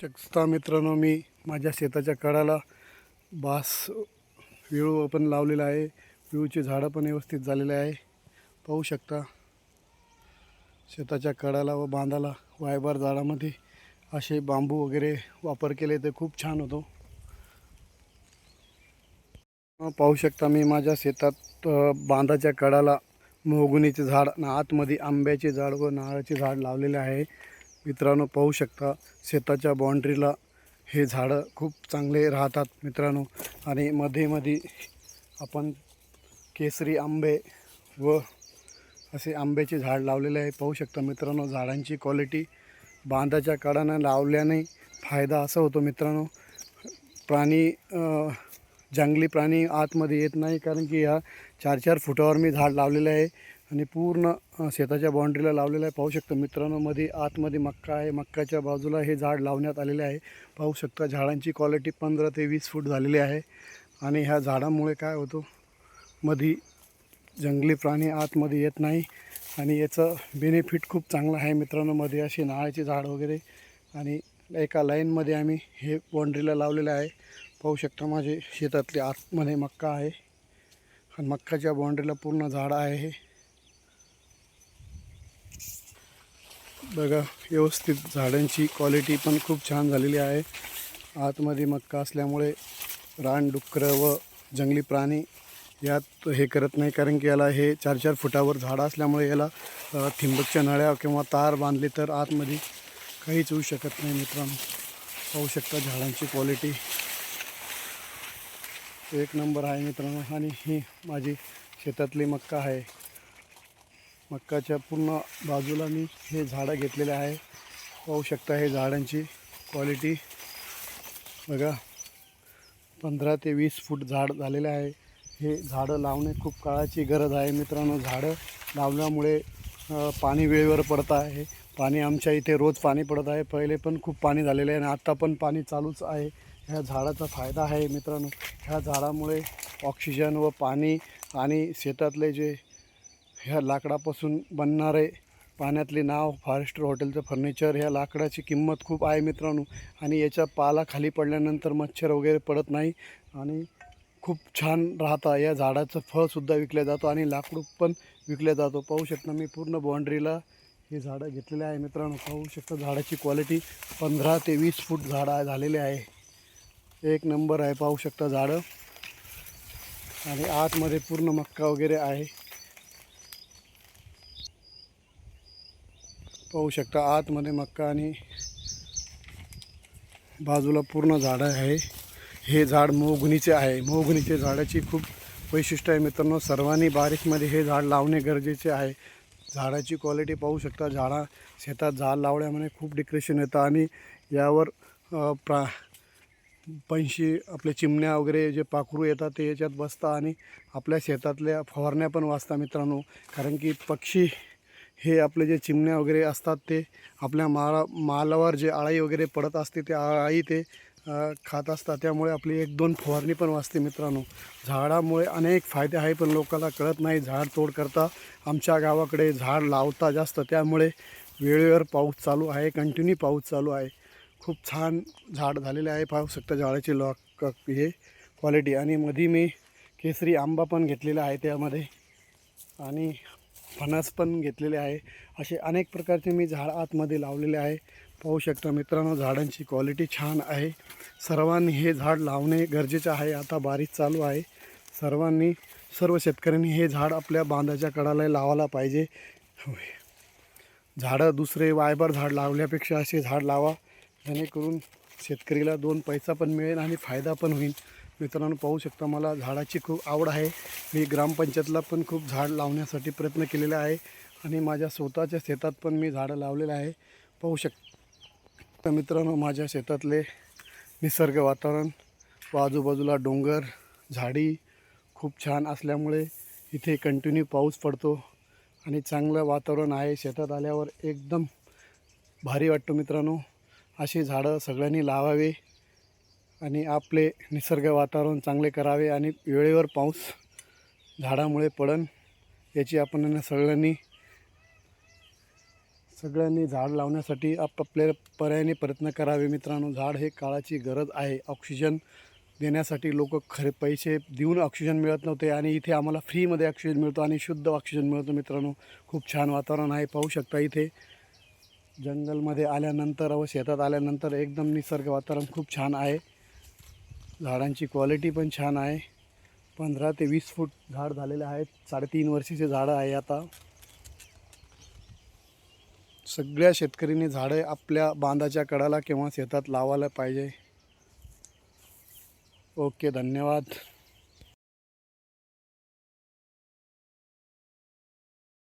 शकता मित्रांनो मी माझ्या शेताच्या कडाला बास विळू पण लावलेला आहे. विळूची झाडं पण व्यवस्थित झालेले आहे. पाहू शकता शेताच्या कडाला व बांधाला वायबार झाडामध्ये असे बांबू वगैरे वापर केले ते खूप छान होतो. पाहू शकता मी माझ्या शेतात बांधाच्या कडाला मोगुनीचे झाड आतमध्ये आंब्याचे झाड व नारळाचे झाड लावलेले आहे. मित्रांनो पाहू शकता शेताच्या बाउंड्रीला हे झाडं खूप चांगले राहतात मित्रांनो. आणि मध्ये मध्ये आपण केसरी आंबे व असे आंब्याचे झाड लावलेले आहे. पाहू शकता मित्रांनो झाडांची क्वालिटी बांधाच्या काळानं लावल्याने फायदा असा होतो मित्रांनो. प्राणी जंगली प्राणी आतमध्ये येत नाही कारण की ह्या चार चार फुटावर मी झाड लावलेलं आहे. आणि पूर्ण शेताच्या बाउंड्रीला लावलेलं आहे. पाहू शकता मित्रांनो मध्ये आतमध्ये मक्का आहे. मक्काच्या बाजूला हे झाड लावण्यात आलेले आहे. पाहू शकता झाडांची क्वालिटी पंधरा ते वीस फूट झालेली आहे. आणि ह्या झाडामुळे काय होतो? मध्ये जंगली प्राणी आतमध्ये येत नाही. आणि याचं बेनिफिट खूप चांगलं आहे मित्रांनो मध्ये असे नाळाची झाड वगैरे. आणि एका लाईनमध्ये आम्ही हे बाउंड्रीला लावलेलं आहे. पाहू शकता माझे शेतातले आतमध्ये मक्का आहे. आणि मक्काच्या बाउंड्रीला पूर्ण झाड आहे हे. बघा व्यवस्थित झाडांची क्वालिटी पण खूप छान झालेली आहे. आतमध्ये मक्का असल्यामुळे रान रानडुकरं व जंगली प्राणी यात हे करत नाही कारण की याला हे चार चार फुटावर झाडं असल्यामुळे याला थिंबकच्या नळ्या किंवा तार बांधले तर आतमध्ये काहीच होऊ शकत नाही मित्रांनो. पाहू शकता झाडांची क्वालिटी एक नंबर आहे मित्रांनो आणि ही माझी शेतातली मक्का आहे. मक्काच्या पूर्ण बाजूला मी हे झाडं घेतलेले आहे. पाहू शकता हे झाडांची क्वालिटी बघा पंधरा ते वीस फूट झाड झालेले आहे. हे झाडं लावणे खूप काळाची गरज आहे. मित्रांनो झाडं लावल्यामुळे पाणी वेळेवर पडत आहे. पाणी आमच्या इथे रोज पाणी पडत आहे. पहिले पण खूप पाणी झालेलं आहे आणि आत्ता पण पाणी चालूच आहे. ह्या झाडाचा फायदा आहे मित्रांनो. ह्या झाडामुळे ऑक्सिजन व पाणी आणि शेतातले जे ह्या लाकडापासून बनणारे पाण्यातले नाव फॉरेस्टर हॉटेलचं फर्निचर ह्या लाकडाची किंमत खूप आहे मित्रांनो. आणि याच्या पाला खाली पडल्यानंतर मच्छर वगैरे पडत नाही आणि खूप छान राहतं. या झाडाचं फळसुद्धा विकलं जातो आणि लाकूड पण विकलं जातो. पाहू शकता मी पूर्ण बाउंड्रीला हे झाडं घेतलेले आहे मित्रांनो. पाहू शकता झाडाची क्वालिटी पंधरा ते वीस फूट झाडं झालेले आहे. एक नंबर आहे पाहू शकता झाडं. आणि आतमध्ये पूर्ण मक्का वगैरे आहे. पाहू शकता आतमध्ये मक्का आणि बाजूला पूर्ण झाडं आहे. हे झाड मोगणीचे आहे. मोगणीचे झाडाची खूप वैशिष्ट्य आहे मित्रांनो. सर्वांनी बारीकमध्ये हे झाड लावणे गरजेचे आहे. झाडाची क्वालिटी पाहू शकता. झाडा शेतात झाड लावल्यामुळे खूप डिक्रेशन येतं आणि यावर प्रा पंशी आपल्या चिमण्या वगैरे जे पाखरू येतात ते याच्यात बसतात आणि आपल्या शेतातल्या फवारण्या पण वाचतात मित्रांनो. कारण की पक्षी हे आपले जे चिमण्या वगैरे असतात ते आपल्या माळा मालावर जे आळाई वगैरे पडत असते ते आळाई ते खात असतात. त्यामुळे आपली एक दोन फवारणी पण वाचते मित्रांनो. झाडामुळे अनेक फायदे आहे पण लोकांना कळत नाही झाड तोड करता. आमच्या गावाकडे झाड लावता जास्त. त्यामुळे वेळेवर पाऊस चालू आहे कंटिन्यू पाऊस चालू आहे. खूप छान झाड झालेले आहे. पाहू शकता झाडाची लॉक हे क्वालिटी आणि मध्ये मी केसरी आंबा पण घेतलेला आहे त्यामध्ये. आणि फणस पण घेतलेले आहे. असे अनेक प्रकारचे मी झाड आतमध्ये लावलेले आहे. पाहू शकता मित्रांनो झाडांची क्वालिटी छान आहे. सर्वांनी हे झाड लावणे गरजेचे आहे. आता बारीक चालू आहे. सर्वांनी सर्व शेतकऱ्यांनी हे झाड आपल्या बांधाच्या कडाला लावायला पाहिजे. झाडं दुसरे वायबर झाड लावल्यापेक्षा असे झाड लावा. जेणेकरून शेतकरीला दोन पैसा पण मिळेल आणि फायदा पण होईल. मित्रांनो पाहू शकता मला झाडाची खूप आवड आहे. मी ग्रामपंचायतला पण खूप झाड लावण्यासाठी प्रयत्न केलेला आहे आणि माझ्या स्वतःच्या शेतात पण मी झाडं लावलेलं आहे. पाहू शकता मित्रांनो माझ्या शेतातले निसर्ग वातावरण व आजूबाजूला डोंगर झाडी खूप छान असल्यामुळे इथे कंटिन्यू पाऊस पडतो आणि चांगलं वातावरण आहे. शेतात आल्यावर एकदम भारी वाटतो मित्रांनो. अशी झाडं सगळ्यांनी लावावे. आणि आपले निसर्ग वातावरण चांगले करावे आणि वेळेवर पाऊस झाडामुळे पडन याची आपण सगळ्यांनी सगळ्यांनी झाड लावण्यासाठी आपापल्या पर्यायाने प्रयत्न करावे. मित्रांनो झाड हे काळाची गरज आहे. ऑक्सिजन देण्यासाठी लोक खरे पैसे देऊन ऑक्सिजन मिळत नव्हते आणि इथे आम्हाला फ्रीमध्ये ऑक्सिजन मिळतो आणि शुद्ध ऑक्सिजन मिळतो. मित्रांनो खूप छान वातावरण आहे. पाहू शकता इथे जंगलमध्ये आल्यानंतर व शेतात आल्यानंतर एकदम निसर्ग वातावरण खूप छान आहे. झाडांची क्वालिटी पण छान आहे. पंधरा ते वीस फूट झाड झालेले आहेत. साडेतीन वर्षाचे झाडं आहे आता. सगळ्या शेतकरीने झाडे आपल्या बांधाच्या कडाला किंवा शेतात लावायला पाहिजे. ओके धन्यवाद.